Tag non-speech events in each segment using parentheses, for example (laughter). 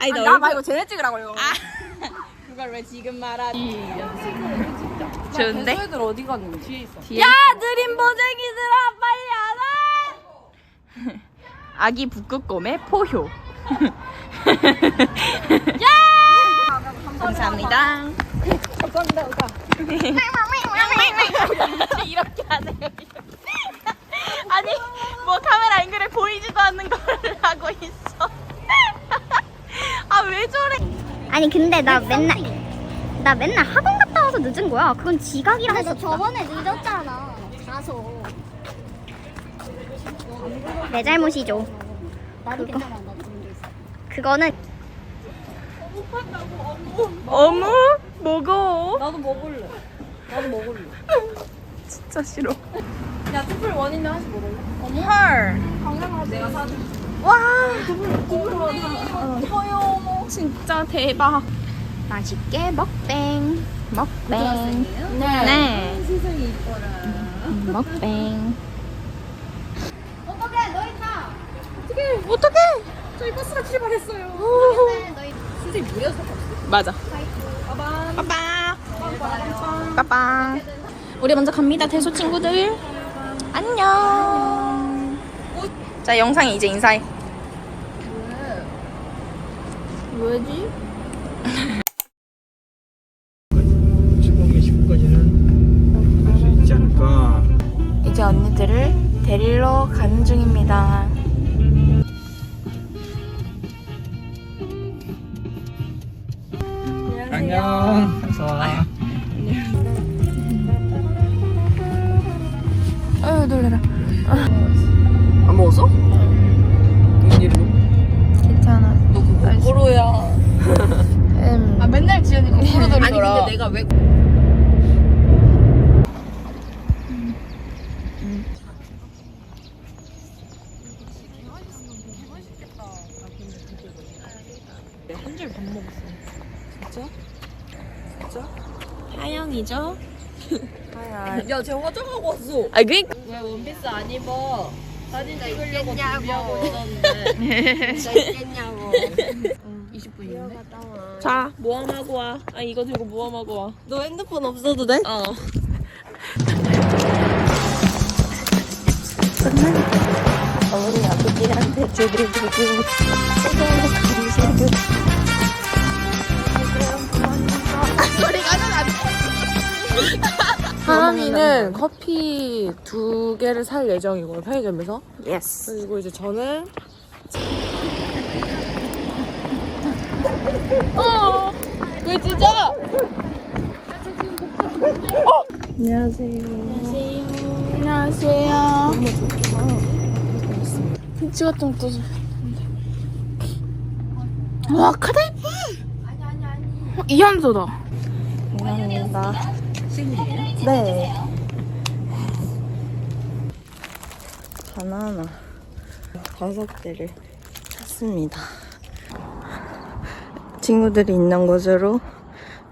아니 나 말고 쟤네 찍으라고요. 그걸 왜 지금 말하지? 좋은데? 애들 어디 갔는지. 뒤에 있어. 야 느린 보쟁이들아 빨리 안 와! (laughs) 아기 북극곰의 포효. (laughs) 야! 감사합니다. 감사합니다. (laughs) 이렇게 하세요. 아니 뭐 카메라 앵글에 보이지도 않는 걸 하고 있어. 아 왜 저래? 아니 근데 나 맨날 나 맨날 학원 갔다 와서 늦은 거야. 그건 지각이라 했었다. 저번에 늦었잖아. 자서. 내 잘못이죠. 나도 괜찮아. 나 그거는 어묵 먹어. 나도 먹을래. 나도 먹을래. 진짜 싫어. 야, 투플 원인데 하나씩 먹을래? 헐. 사줄. 와. 서요. 진짜 대박. 맛있게 먹뱅. 먹뱅. 네. 네. 세상이 이뻐라. 먹뱅. 어떡해 너희 다. 어떡해. 어떡해. 저희 버스가 출발했어요. 선생님 무려 서 맞아. 빠밤. 빠빠. 우리 먼저 갑니다, 대소 친구들. 안녕. 자, 영상에 이제 인사해. 왜지? 음. 아 맨날 지연이 거꾸로 돌리더라. 아니 돌리더라. 근데 내가 왜 하영이죠? 야, 쟤 화장하고 왔어. 아, 그니까. 왜 원피스 안 입어? 사진 찍으려고 준비하고 있었는데. (laughs) 있겠냐고. (laughs) 20분인데? 자, 모험하고 와. 아, 이거 들고 모험하고 와. 너 핸드폰 없어도 돼? 어. 우리 아버지한테 제대로 주고 하람이는 커피 두 개를 살 예정이고요, 편의점에서. 예스. 그리고 이제 저는 어! 왜 찢어? 안녕하세요. 안녕하세요. 김치 같은 것도 좀. 와, 카다! 어, 이한소다. 감사합니다. 네. 바나나 다섯 개를 샀습니다. 친구들이 있는 곳으로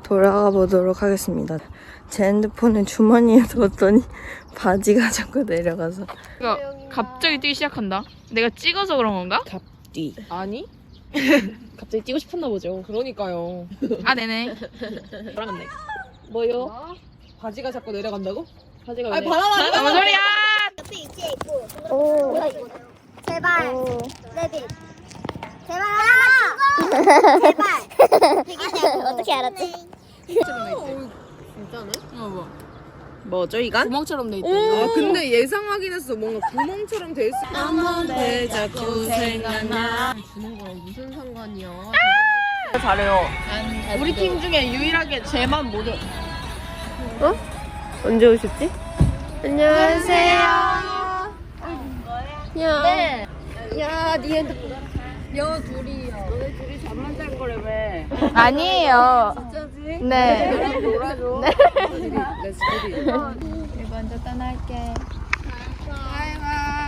돌아가 보도록 하겠습니다. 제 핸드폰을 주머니에 넣었더니 바지가 (laughs) 자꾸 내려가서 갑자기 뛰기 시작한다. 내가 찍어서 그런 건가? 갑뒤. 아니? (laughs) 갑자기 뛰고 싶었나 보죠. 그러니까요. 아 네네. 돼. 뭐요? 바지가 자꾸 내려간다고? 바지가 아니, 바나나! 뭔 소리야? 옆에 위치에 있고. 오. 제발. 레빗. 제발. 하나. 제발. 어떻게 알았지? 진짜네? 어 뭐. 뭐죠 이건? 구멍처럼 돼 있다. 아, 근데 예상하긴 했어. 뭔가 구멍처럼 돼 있어. 왜 자꾸 생각나? 주는 거랑 무슨 상관이야? 잘해요. 우리 팀 중에 유일하게 쟤만 못. 언제 오셨지? 안녕하세요. 야. 네. 야, 네 핸드폰. 야, 둘이야. 너네 둘이 잠만 잔 거래, 왜? 아니에요. 진짜지? 네. 나랑 놀아줘. 네. 렛츠고리. 먼저 떠날게.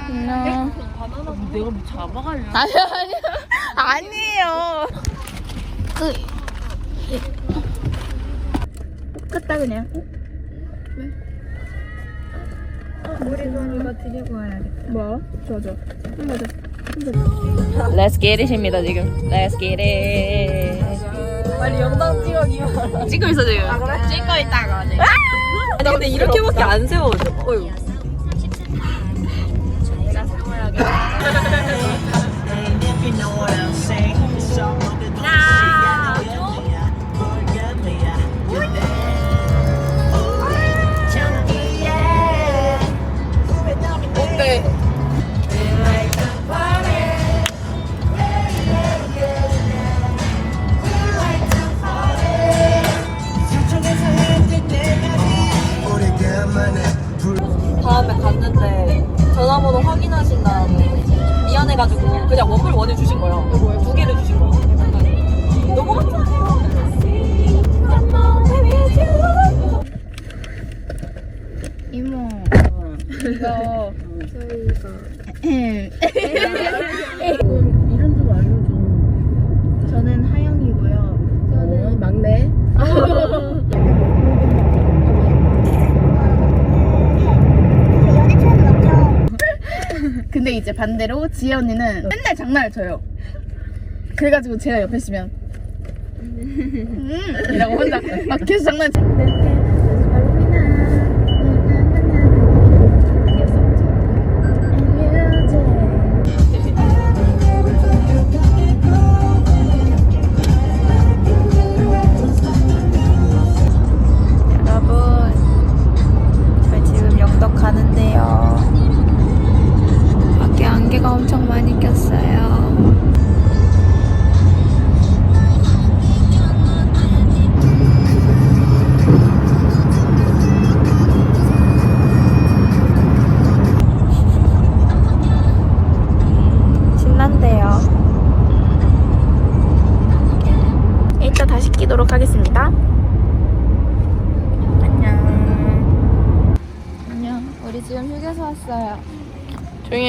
안녕. 내가 뭐 잡아가려. 아니 아니 아니에요. 그 똑같다 그냥. 머리선이가 드리고 와야겠다. 뭐? 좋아 좋아. Let's get it입니다 지금. Let's get it. 빨리 영상 찍어 기만. 찍고 있어 지금. 찍고 있다가 네. 나 근데 이렇게밖에 안 세워져. 어휴. 그냥 원불 원을 주신 거야. 두 개를 주신 거야. 너무 감사해요. 이모. 이거 이름 (laughs) 좀 알려줘. 저는 하영이고요. 저는 막내. 근데 이제 반대로 지혜 언니는 맨날 장난을 쳐요. 그래가지고 제가 옆에 있으면 음 이라고 혼자 막 계속 장난. 여러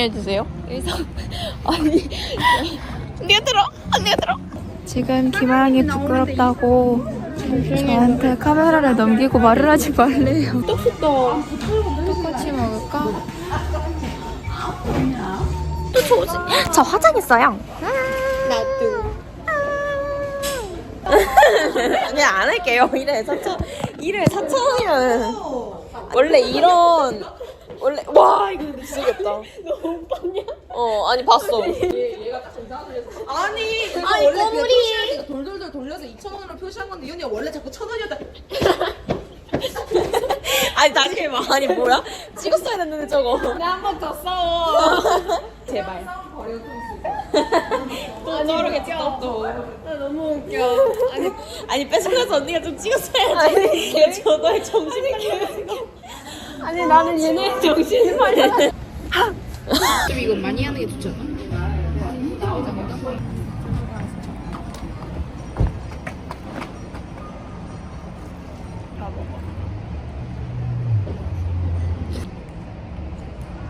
해주세요. 여기서 (laughs) 아니 언니가 들어 언니가 들어. 지금 김아랑이 부끄럽다고 저한테 카메라를 넘기고 말을 하지 말래요. 떡볶이 똑같이 먹을까? 또 좋지. 저 화장했어요. 아니 (laughs) 안 할게요. 이래 4천 이래 4천 원이면 원래 이런 원래 와 이거 미치겠다. 너못 봤냐? 어 아니 봤어. 아니 아니 꼬물이. 돌돌돌 돌려서 2천 원으로 표시한 건데 이 언니가 원래 자꾸 천 원이었다. (laughs) 아니 다시 해봐. 아니 뭐야? 찍었어야 됐는데 저거. 나 한 번 더 싸워. (laughs) 제발. 또 저러겠지 또 또. 나 너무 웃겨. 아니 아니 뺏어가서 언니가 좀 찍었어야지. 아니 저거에 정신이 개가지고. 아니 나는 얘네 정신이 팔려. 좀 이거 많이 하는 게 좋지 않아?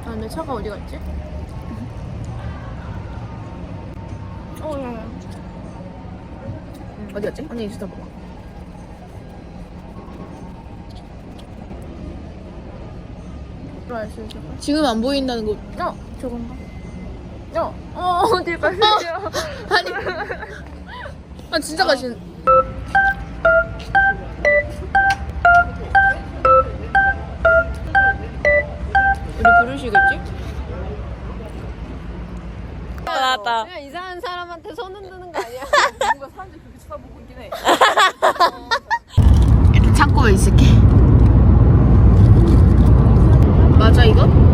아, 내 차가 어디 갔지? 어, 야, 야. 어디 갔지? 언니 인스타 봐봐. 알 수 있어. 지금 안 보인다는 거. 어, 저건가? 어, 어, 어디 가세요? (laughs) 아니, 아 진짜 가신. 우리 부르시겠지? 나왔다. 그냥 이상한 사람한테 손 흔드는 거 아니야? 뭔가 사람들이 그렇게 쳐다보고 있긴 해. (laughs) 일단 찾고 있을게. 맞아 이거?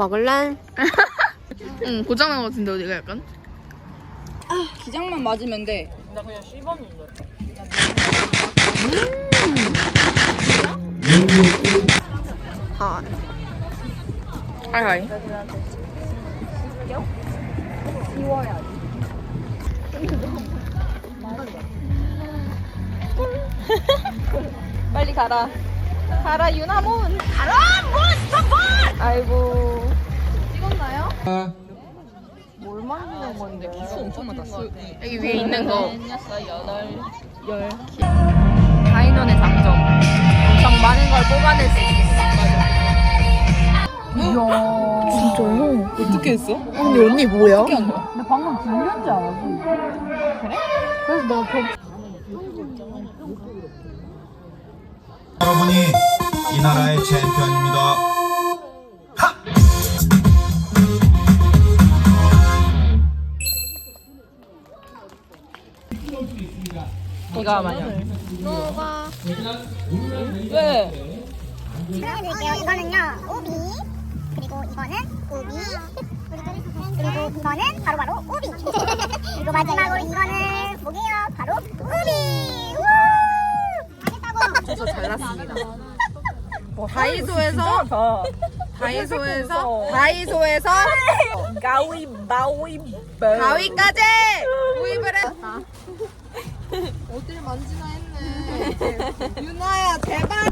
먹을래? (laughs) 응 고장난 것 같은데 어디가 약간? 기장만 맞으면 돼. 아, 하이 하이 (laughs) 빨리 가라. 가라 유나몬. 가라 몬스터볼. 아이고. 뭘 만드는 건데? 수 엄청 많다. 수. 여기 위에 있는 거. 다이논의 장점. 엄청 많은 걸 뽑아낼 수 있습니다. 진짜요? 어떻게 했어? 언니 언니 뭐야? 어떻게 한 거야? 나 방금 불렸지 않았어? 그래? 그래서 내가 그 여러분이 이 나라의 챔피언입니다. 이가 마냥. 왜? 설명해드릴게요. 이거는요, 오비. 그리고 이거는 우비. 그리고 이거는 바로바로 우비. 그리고 마지막으로 이거는 뭐게요? 바로 우비. 우와! 잘났습니다. 다이소에서 다이소에서 다이소에서 가위 바위 가위까지 구입을 해. 어딜 만지나 했네. 유나야 제발.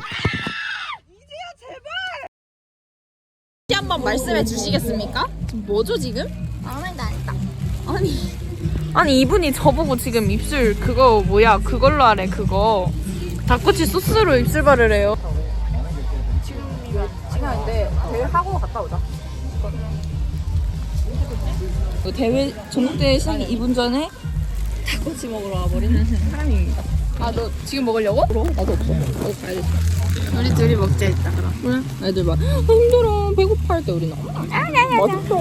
다시 한번 말씀해 주시겠습니까? 지금 뭐죠 지금? 아무 말도 안 했다. 아니 이분이 저보고 지금 입술 그거 뭐야 그걸로 하래 그거 닭꼬치 소스로 입술 바르래요. 시간인데 대회 하고 갔다 오자. 그 대회 전국대회 시작 2분 전에 닭꼬치 먹으러 와버리는 사람입니다. 아 너 지금 먹으려고? 나도 없어. 나도 가야겠다. 우리 둘이 먹자 이따 그럼. 애들 막 "아, 힘들어 배고파 할 때 우리는 맛있어.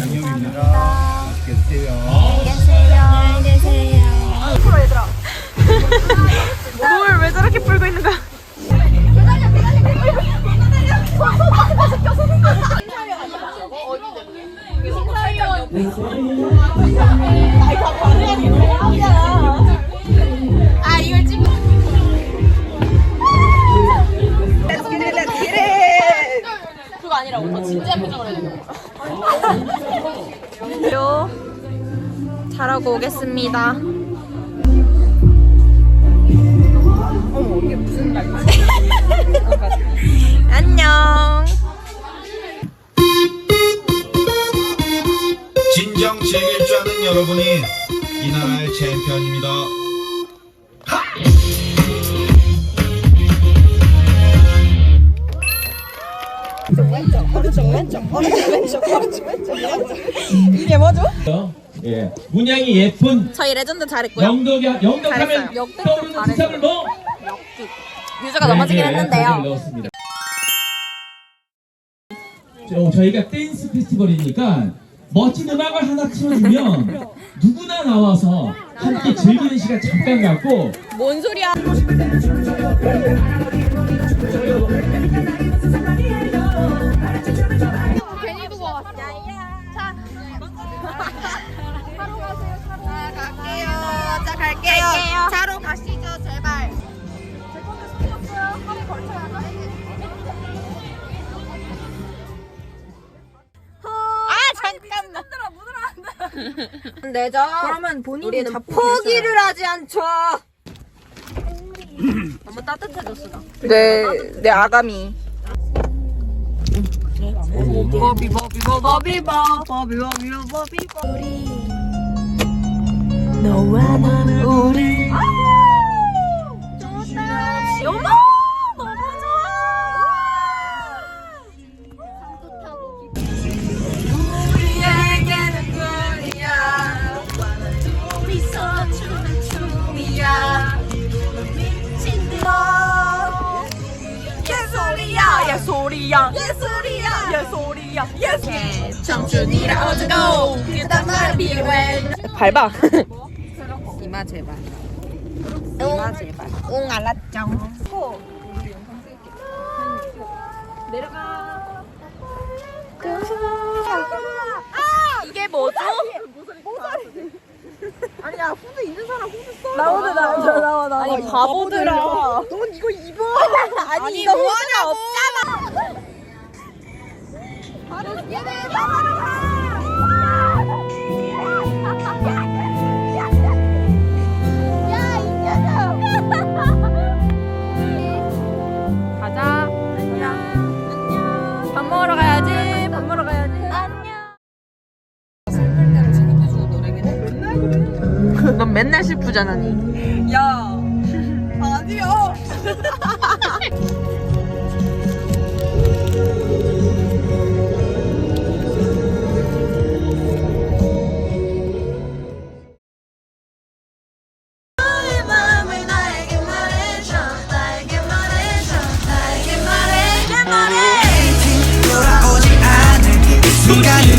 양념입니다. 맛있게 드세요. 뭘왜 저렇게 풀고 있는 거야? 아 이걸 찍고 그거 아니라고 더 진지한 표정을 해야 되는 거야 잘하고 오겠습니다 안녕 진정 즐길 줄 아는 여러분이 이 나라의 챔피언입니다. 예, 문양이 예쁜 저희 레전드 잘했고요 영덕이 영덕하면 잘했어요. 떠오르는 지상을 뭐? 유저가 넘어지긴 네, 네, 했는데요 카드를 넣었습니다. 저, 저희가 댄스 페스티벌이니까 멋진 음악을 하나 틀어주면 누구나 나와서 함께 즐기는 시간 잠깐 갖고 뭔 소리야 괜히 두고 왔어. 자, (laughs) 갈게요. 자 갈게요. 차로 가시 내죠. 그러면 본인이 포기를 하지 않죠. (clears throat) 너무 따뜻해졌어 나. 내, 내 아가미. 버비 버비 버비. 버비 버비 버비 버비 너와 나는 우리. 좋 밟아 이마 제발 이마 제발 응 알았죠 이게 뭐죠? 아니야 후드 있는 사람 후드 써. 나오네 나와 나와 나와. 아니 바보들아. 넌 이거 입어. (laughs) 아니 이거 뭐하냐 없잖아. 가 부자나니. 야, 아니야 순간이